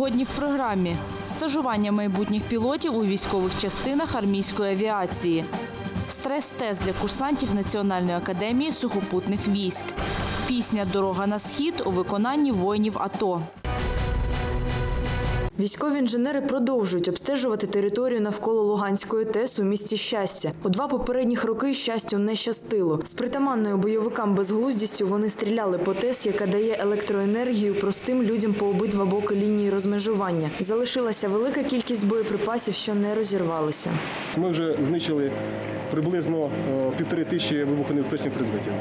Сьогодні в програмі. Стажування майбутніх пілотів у військових частинах армійської авіації, стрес-тест для курсантів Національної академії сухопутних військ, пісня Дорога на схід у виконанні воїнів АТО. Військові інженери продовжують обстежувати територію навколо Луганської ТЕС у місті щастя. У два попередніх роки щастю не щастило. З притаманною бойовикам безглуздістю вони стріляли по ТЕС, яка дає електроенергію простим людям по обидва боки лінії розмежування. Залишилася велика кількість боєприпасів, що не розірвалися. Ми вже знищили приблизно е, півтори тисячі вибухонебезпечних предметів.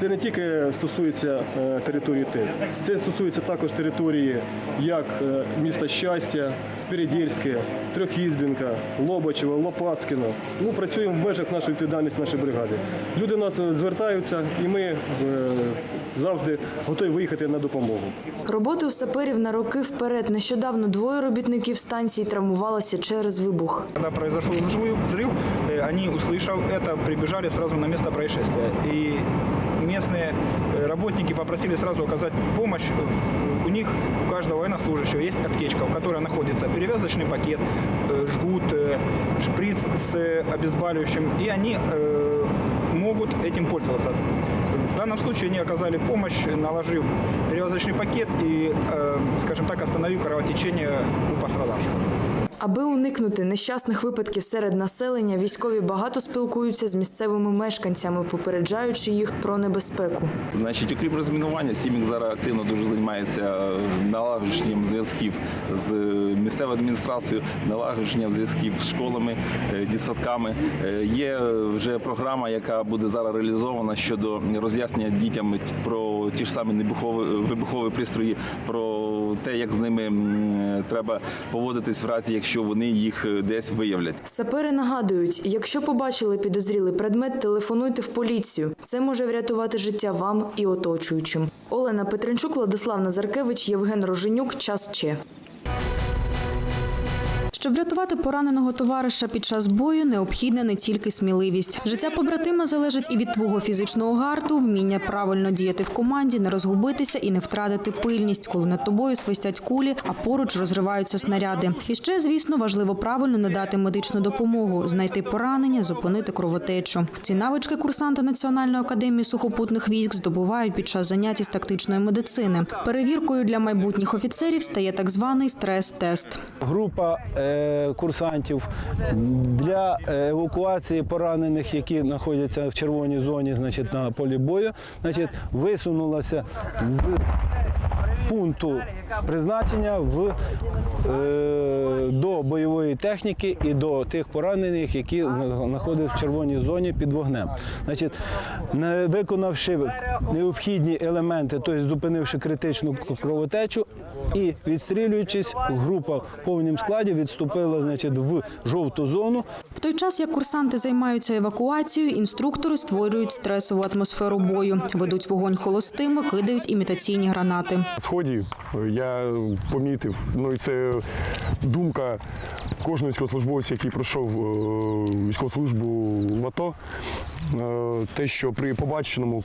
Це не тільки стосується е, території ТЕС, це стосується також території як е, міста Щастя, Передільське, Трьохізбінка, Лобачево, Лопацькино. Ну, працюємо в межах нашої відповідальності нашої бригади. Люди до нас е, звертаються, і ми е, завжди готові виїхати на допомогу. Роботи у саперів на роки вперед. Нещодавно двоє робітників станції травмувалися через вибух. Когда произошел взрыв, взрыв, э, они, услышав это, прибежали сразу на место происшествия. И Местные э, работники попросили сразу оказать помощь. У них, у каждого военнослужащего есть аптечка, в которой находится перевязочный пакет, э, жгут, э, шприц с обезболивающим, и они могут этим пользоваться. В данном случае они оказали помощь, наложив перевязочный пакет и, скажем так, остановив кровотечение у пострадавших. Аби уникнути нещасних випадків серед населення, військові багато спілкуються з місцевими мешканцями, попереджаючи їх про небезпеку. Значить, окрім розмінування, Сімік зараз активно дуже займається е, налагодженням зв'язків з місцевою адміністрацією, налагодженням зв'язків з школами, е, дитсадками. Е, Є вже програма, яка буде зараз реалізована щодо роз'яснення дітям про ті ж самі вибухові пристрої, про те, як з ними треба поводитись в разі, якщо вони їх е, десь виявлять. Сапери нагадують, якщо побачили підозрілий предмет, телефонуйте в поліцію. Це може врятувати життя вам і оточуючим. Олена Петренчук, Владислав Назаркевич, Євген Роженюк. Час Че. Щоб врятувати пораненого товариша під час бою, необхідна не тільки сміливість. Життя побратима залежить і від твого фізичного гарту, вміння правильно діяти в команді, не розгубитися і не втратити пильність, коли над тобою свистять кулі, а поруч розриваються снаряди. І ще, звісно, важливо правильно надати медичну допомогу, знайти поранення, зупинити кровотечу. Ці навички курсанти Національної академії сухопутних військ здобувають під час занять із тактичної медицини. Перевіркою для майбутніх офіцерів стає так званий стрес-тест. група е, курсантів для евакуації поранених, які знаходяться в червоній зоні, значить, на полі бою, значить, висунулася з пункту призначення в, е, до бойової техніки і до тих поранених, які знаходяться в червоній зоні під вогнем. Значить, виконавши необхідні елементи, тобто зупинивши критичну кровотечу і відстрілюючись, група в повному складі відступила значить, в жовту зону. В той час, як курсанти займаються евакуацією, інструктори створюють стресову атмосферу бою, ведуть вогонь холостими, кидають імітаційні гранати. сході е, я помітив, ну і це думка кожного військовослужбовця, який пройшов е, військову службу в АТО, е, те, що при побаченому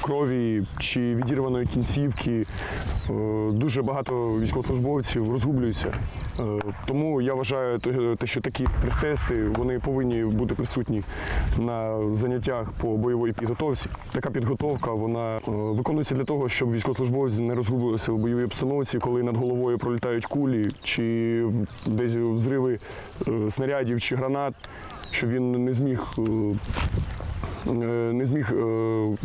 крові чи відірваної кінцівки дуже багато військовослужбовців розгублюються. Е, Тому я вважаю, що такі стрес-тести вони повинні бути присутні на заняттях по бойовій підготовці. Така підготовка вона е, виконується для того, щоб військовослужбовці не розгубилися в бойовій обстановці, коли над головою пролітають кулі, чи десь взриви е, снарядів чи гранат, щоб він не зміг е, е, не зміг е,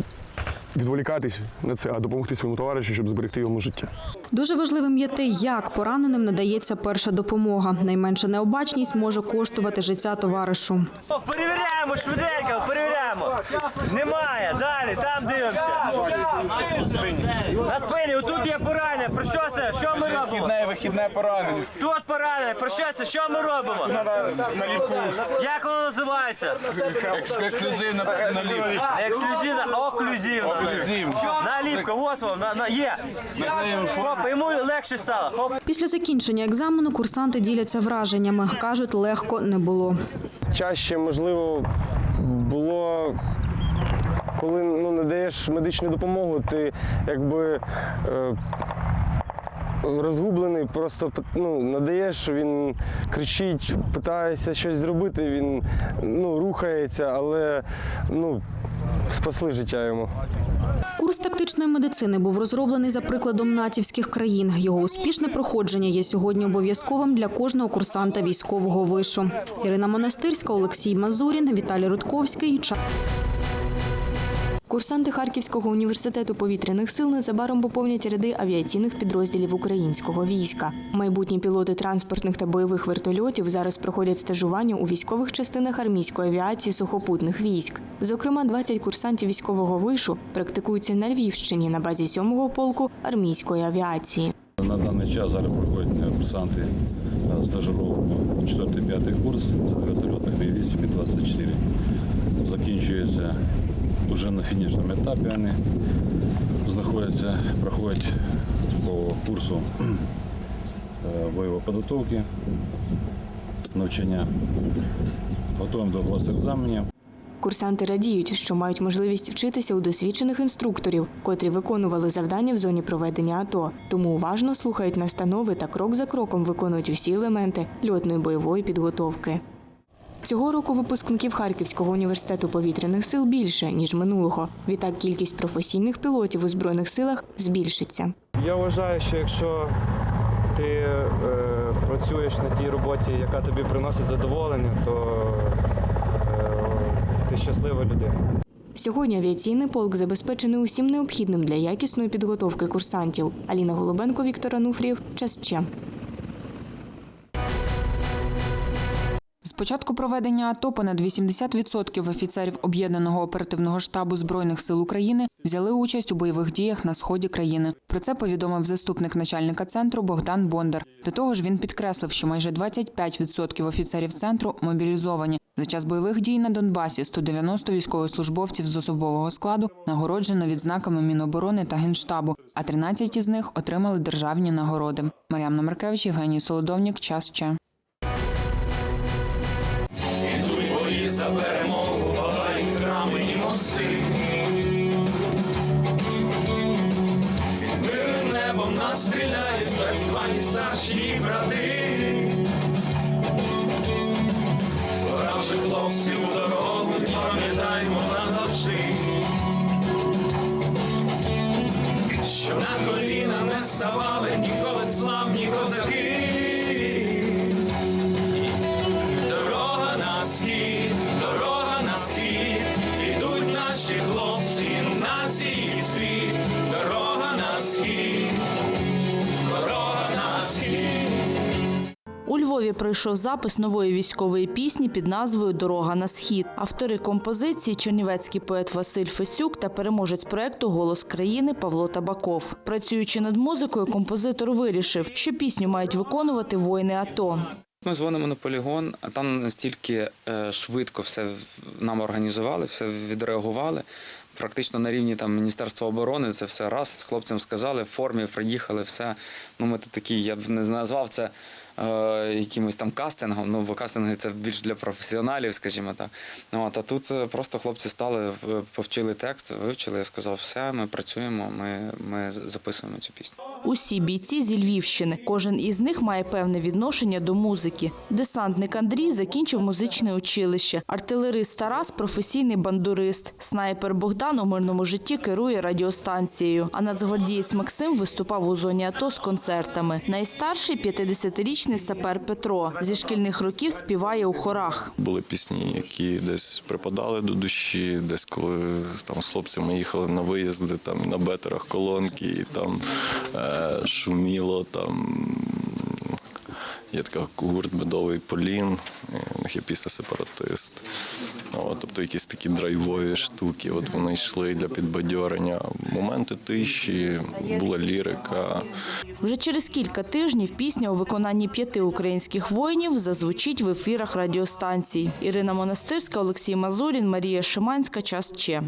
відволікатись на це, а допомогти своєму товаришу, щоб зберегти йому життя. Дуже важливим є те, як пораненим надається перша допомога. Найменша необачність може коштувати життя товаришу. Перевіряємо швиденько, перевіряємо. Немає, далі, там дивимося. На спині, отут є поранення. Про що це? Що ми робимо? Вихідне, вихідне поранення. Тут поранення. Про що це? Що ми робимо? Як воно називається? Ексклюзивна наліпка. Ексклюзивна, оклюзивна. Оклюзивна. Наліпка, от вам, на, на, є. Хоп, йому легше стало. Хоп. Після закінчення екзамену курсанти діляться враженнями. кажуть, легко не було. чаще, можливо, було. Коли ну, надаєш медичну допомогу, ти якби е, розгублений, просто ну, надаєш, він кричить, питається щось зробити, він ну, рухається, але ну, спасли життя йому. Курс тактичної медицини був розроблений за прикладом натівських країн. Його успішне проходження є сьогодні обов'язковим для кожного курсанта військового вишу. Ірина Монастирська, Олексій Мазурін, Віталій Рудковський. Курсанти Харківського університету повітряних сил незабаром поповнять ряди авіаційних підрозділів українського війська. Майбутні пілоти транспортних та бойових вертольотів зараз проходять стажування у військових частинах армійської авіації сухопутних військ. Зокрема, 20 курсантів військового вишу практикуються на Львівщині на базі 7-го полку армійської авіації. На даний час зараз проходять курсанти е, стажировку 4-5 курс, це вертольотних військ 24 Закінчується вже на фінішному етапі. Вони знаходяться, проходять по курсу е, бойової підготовки, навчання. Готуємо до екзаменів. Курсанти радіють, що мають можливість вчитися у досвідчених інструкторів, котрі виконували завдання в зоні проведення АТО. Тому уважно слухають настанови та крок за кроком виконують усі елементи льотної бойової підготовки. Цього року випускників Харківського університету повітряних сил більше ніж минулого. Відтак кількість професійних пілотів у збройних силах збільшиться. Я вважаю, що якщо ти е, працюєш на тій роботі, яка тобі приносить задоволення, то е, ти щаслива людина. Сьогодні авіаційний полк забезпечений усім необхідним для якісної підготовки курсантів. Аліна Голубенко, Віктор Ануфрієв. Час ще. Початку проведення АТО понад 80% офіцерів об'єднаного оперативного штабу збройних сил України взяли участь у бойових діях на сході країни. Про це повідомив заступник начальника центру Богдан Бондар. До того ж, він підкреслив, що майже 25% офіцерів центру мобілізовані. За час бойових дій на Донбасі 190 військовослужбовців з особового складу нагороджено відзнаками Міноборони та Генштабу, а 13 із них отримали державні нагороди. Мар'яна Маркевич, Євгеній Солодовнік. Час ще. Вже у дорогу, пам'ятаймо назавжди. що на коліна не ставали ніколи славні Львові пройшов запис нової військової пісні під назвою Дорога на схід. Автори композиції чернівецький поет Василь Фесюк та переможець проекту Голос країни Павло Табаков. Працюючи над музикою, композитор вирішив, що пісню мають виконувати воїни АТО. Ми дзвонимо на полігон, а там настільки е, швидко все нам організували, все відреагували. Практично на рівні там Міністерства оборони це все раз хлопцям сказали, в формі приїхали, все. Ну ми тут такі, я б не назвав це е, якимось там кастингом. Ну, бо кастинги це більш для професіоналів, скажімо так. Ну, а тут е, просто хлопці стали, е, повчили текст, вивчили. Я сказав, все, ми працюємо, ми, ми записуємо цю пісню. Усі бійці зі Львівщини. Кожен із них має певне відношення до музики. Десантник Андрій закінчив музичне училище. Артилерист Тарас професійний бандурист. Снайпер Богдан у мирному житті керує радіостанцією. А нацгвардієць Максим виступав у зоні АТО з концертами. Найстарший 50-річний сапер Петро. Зі шкільних років співає у хорах. Були пісні, які десь припадали до душі, десь коли там з хлопцями їхали на виїзди, там на бетерах колонки, і там е, шуміло, там є така гурт Медовий Полін, е, у них є пісня Сепаратист. От, тобто якісь такі драйвові штуки. От вони йшли для підбадьорення. Моменти тиші, була лірика. Вже через кілька тижнів пісня у виконанні п'яти українських воїнів зазвучить в ефірах радіостанцій. Ірина Монастирська, Олексій Мазурін, Марія Шиманська. Час Че.